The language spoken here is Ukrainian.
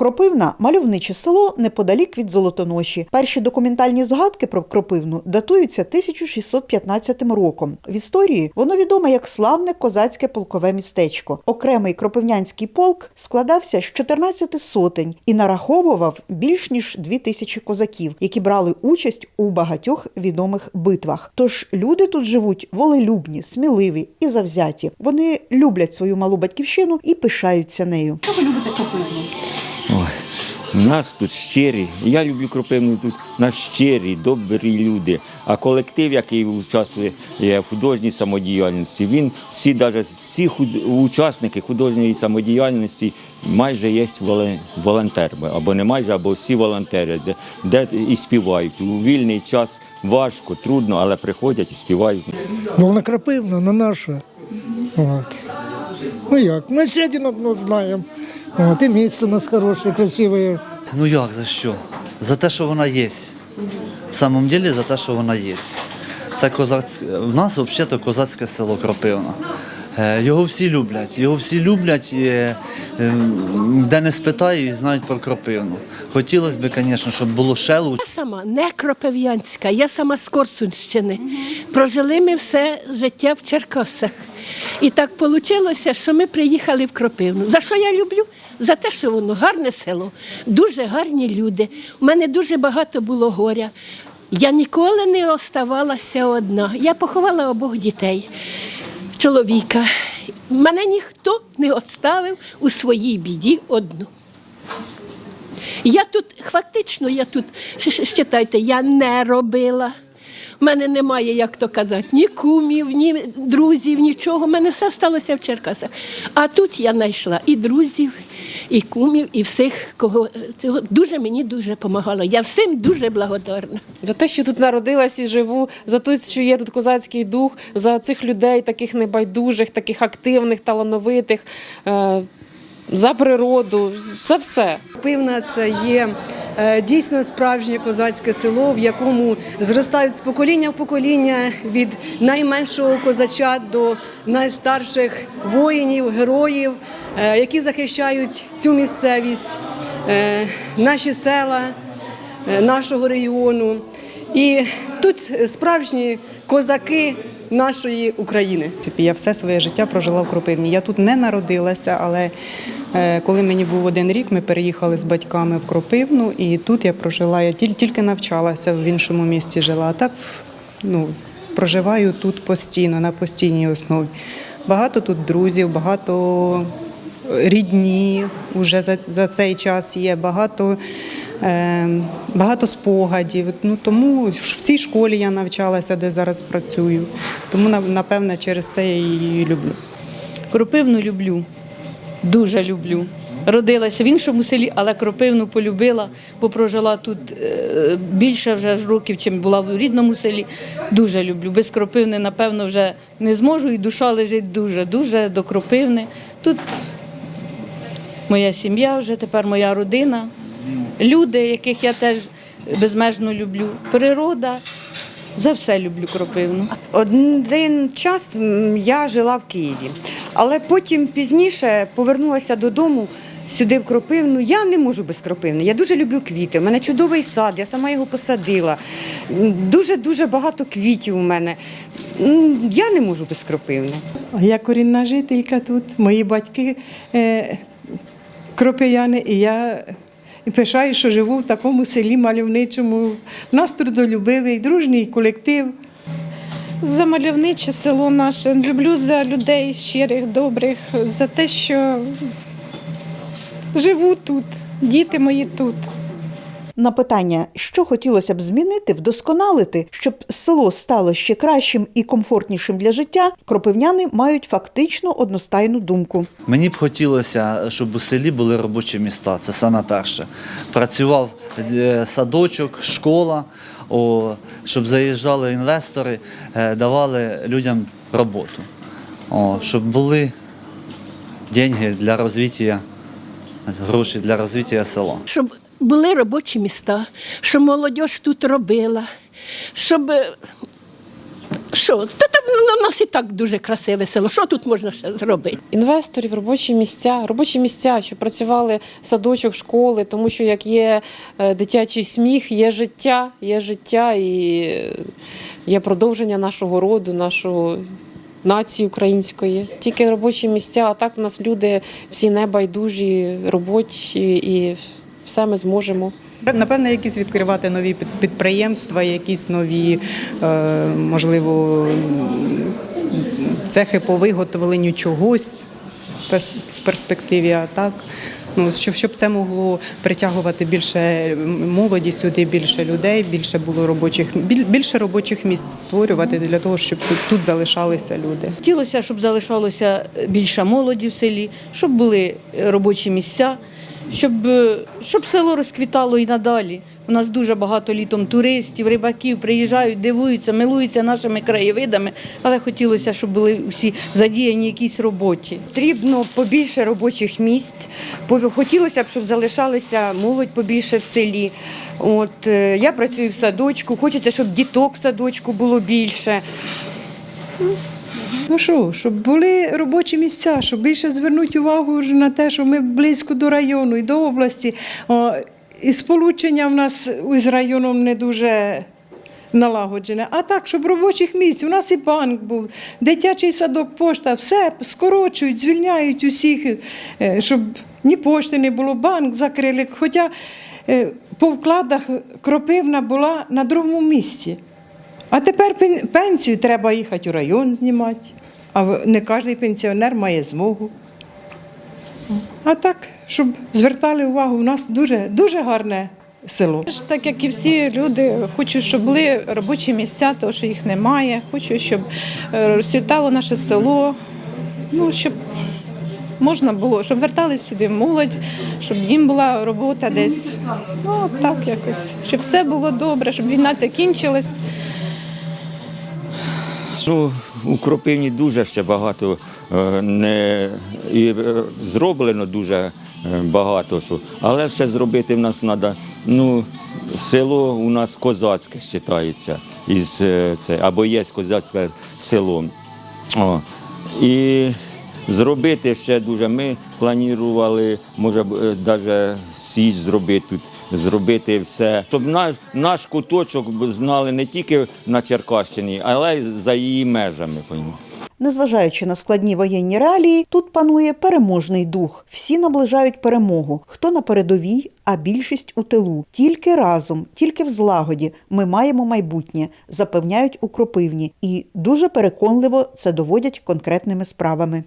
Кропивна мальовниче село неподалік від Золотоноші. Перші документальні згадки про Кропивну датуються 1615 роком. В історії воно відоме як славне козацьке полкове містечко. Окремий кропивнянський полк складався з 14 сотень і нараховував більш ніж дві тисячі козаків, які брали участь у багатьох відомих битвах. Тож люди тут живуть волелюбні, сміливі і завзяті. Вони люблять свою малу батьківщину і пишаються нею. Що ви любите Кропивну? У нас тут щирі. Я люблю Кропивну тут. Нас щирі, добрі люди. А колектив, який участвує в художній самодіяльності, він всі, даже всі худ- учасники художньої самодіяльності майже є волонтерами. Або не майже, або всі волонтери, де, де і співають. У вільний час важко, трудно, але приходять і співають. Ну, вона крапивна, не наша. От. Ну як? Ми ще один одного знаємо. От, і місце у нас хороше, красиве. Ну як за що? За те, що вона є. В самом деле за те, що вона є. Це козаць... В нас взагалі козацьке село Кропивна. Е, Його всі люблять. Його всі люблять, е, де не спитаю, і знають про Кропивну. Хотілося б, звісно, щоб було лучше. Я сама не Кропив'янська, я сама з Корсунщини. Прожили ми все життя в Черкасах. І так вийшло, що ми приїхали в Кропивну. За що я люблю? За те, що воно гарне село, дуже гарні люди. У мене дуже багато було горя. Я ніколи не оставалася одна. Я поховала обох дітей, чоловіка. Мене ніхто не оставив у своїй біді одну. Я тут, фактично, я тут, ще, ще, ще, считайте, я не робила. У мене немає, як то казати, ні кумів, ні друзів, нічого. У мене все сталося в Черкасах. А тут я знайшла і друзів, і кумів, і всіх, кого цього дуже мені дуже допомагало. Я всім дуже благодарна. За те, що тут народилась і живу, за те, що є тут козацький дух, за цих людей, таких небайдужих, таких активних, талановитих, е, за природу, за все. Пивна це є дійсно справжнє козацьке село, в якому зростають з покоління в покоління від найменшого козача до найстарших воїнів, героїв, е, які захищають цю місцевість, е, наші села е, нашого регіону. І тут справжні козаки нашої України. я все своє життя прожила в Кропивні. Я тут не народилася, але е, коли мені був один рік, ми переїхали з батьками в Кропивну, і тут я прожила. Я тіль- тільки навчалася в іншому місті жила. А так ну, проживаю тут постійно, на постійній основі. Багато тут друзів, багато рідні вже за, за цей час є, багато. е, Багато спогадів, ну тому в цій школі я навчалася, де зараз працюю. Тому на- напевне через це я її люблю. Кропивну люблю, дуже люблю. Родилася в іншому селі, але кропивну полюбила, бо прожила тут е, більше вже років, чим була в рідному селі. Дуже люблю. Без кропивни, напевно, вже не зможу, і душа лежить дуже, дуже до кропивни. Тут моя сім'я вже, тепер моя родина, люди, яких я теж безмежно люблю, природа. За все люблю кропивну. Один час я жила в Києві, але потім пізніше повернулася додому сюди в Кропивну. Я не можу без Кропивни. Я дуже люблю квіти. У мене чудовий сад, я сама його посадила. Дуже дуже багато квітів у мене. Я не можу без Кропивни. Я корінна жителька тут. Мої батьки е, кропияни, і я пишаю, що живу в такому селі мальовничому. У нас трудолюбивий, дружній колектив. За мальовниче село наше. Люблю за людей щирих, добрих, за те, що живу тут, діти мої тут. На питання, що хотілося б змінити, вдосконалити, щоб село стало ще кращим і комфортнішим для життя, кропивняни мають фактично одностайну думку. Мені б хотілося, щоб у селі були робочі міста. Це саме перше. Працював е, садочок, школа, о, щоб заїжджали інвестори, е, давали людям роботу, о, щоб були деньги для розвиття, гроші для розвиття села. щоб були робочі міста, щоб молодь тут робила, щоб. Що? Та там у нас і так дуже красиве село. Що тут можна ще зробити? інвесторів, робочі місця, робочі місця, щоб працювали садочок, школи, тому що як є е, дитячий сміх, є життя, є життя і е, є продовження нашого роду, нашого. Нації української, тільки робочі місця, а так в нас люди всі небайдужі, робочі, і все ми зможемо. Напевно, якісь відкривати нові під- підприємства, якісь нові, е, можливо, цехи по виготовленню чогось в перспективі, а так. Ну, щоб, щоб це могло притягувати більше молоді сюди, більше людей, більше було робочих, біль- більше робочих місць створювати для того, щоб тут- тут залишалися люди. Хотілося, щоб залишалося більше молоді в селі, щоб були робочі місця, щоб, е, щоб село розквітало і надалі. У нас дуже багато літом туристів, рибаків приїжджають, дивуються, милуються нашими краєвидами, але хотілося, щоб були всі задіяні якійсь роботі. Потрібно побільше робочих місць. Хотілося б, щоб залишалася молодь побільше в селі. От е, я працюю в садочку, хочеться, щоб діток в садочку було більше. Ну що, щоб були робочі місця, щоб більше звернути увагу на те, що ми близько до району і до області. І сполучення в нас з районом не дуже налагоджене. А так, щоб робочих місць, у нас і банк був, дитячий садок, пошта, все скорочують, звільняють усіх, е, щоб ні пошти не було, банк закрили. Хоча е, по вкладах кропивна була на другому місці. А тепер пен- пенсію треба їхати у район знімати, а не кожен пенсіонер має змогу. А так, щоб звертали увагу, у нас дуже, дуже гарне село. Так як і всі люди, хочу, щоб були робочі місця, тому що їх немає. Хочу, щоб е, розцвітало наше село. Ну, щоб можна було, щоб вертались сюди молодь, щоб їм була робота десь. Ну, так якось. Щоб все було добре, щоб війна закінчилась. Ну, у Кропивні дуже ще багато е, не і е, зроблено дуже е, багато що. Але ще зробити в нас треба. Ну, село у нас козацьке вважається, із це, або є козацьке село. О, і зробити ще дуже. Ми планували, може, навіть січ зробити тут, зробити все, щоб наш, наш куточок знали не тільки на Черкащині, але й за її межами. Незважаючи на складні воєнні реалії, тут панує переможний дух. Всі наближають перемогу. Хто на передовій, а більшість у тилу. Тільки разом, тільки в злагоді ми маємо майбутнє, запевняють у Кропивні, і дуже переконливо це доводять конкретними справами.